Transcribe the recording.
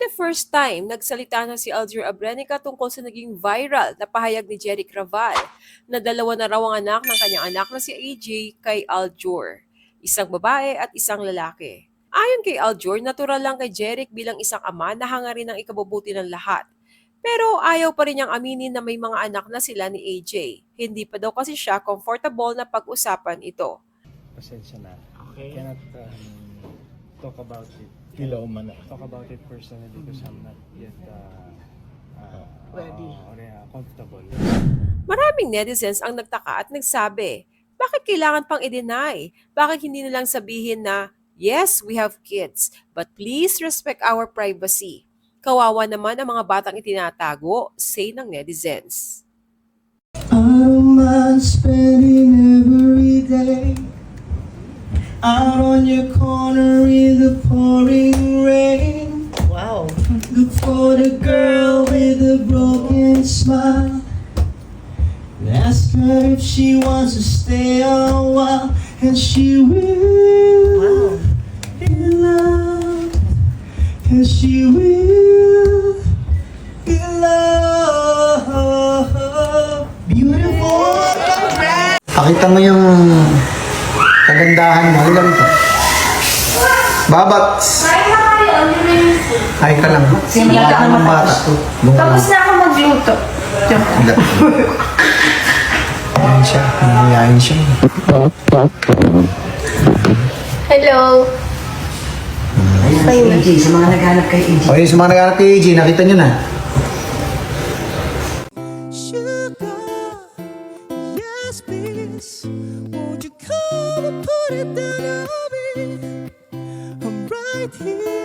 the first time, nagsalita na si Alger Abrenica tungkol sa naging viral na pahayag ni Jerry Craval na dalawa na raw ang anak ng kanyang anak na si AJ kay Aljur, isang babae at isang lalaki. Ayon kay Aljur, natural lang kay Jeric bilang isang ama na hangarin ng ikabubuti ng lahat. Pero ayaw pa rin niyang aminin na may mga anak na sila ni AJ. Hindi pa daw kasi siya comfortable na pag-usapan ito. pasensya na. Okay. Cannot um, talk about it. Hello man. Talk about it personally because I'm not yet uh, uh, Ready. uh, or, uh, comfortable. Maraming netizens ang nagtaka at nagsabi, bakit kailangan pang i-deny? Bakit hindi nilang sabihin na, yes, we have kids, but please respect our privacy. Kawawa naman ang mga batang itinatago, say ng netizens. I don't mind spending out on your corner in the pouring rain. Wow. Look for the girl with a broken smile. Ask her if she wants to stay a while, and she will. Wow. In love, and she will. In love. Beautiful. Pakita mo yung kagandahan mo. Ilan to? Babats! Ay ka lang. Sinita ka ng bata. Tapos na ako magluto. Joke. Ayan siya. Nangyayaan siya. Hello. AJ, sa mga naghanap kay AJ. O yun, sa mga nag-aaral kay AJ, nakita nyo na. Sugar, yes please. Won't you come and put it down on me? I'm right here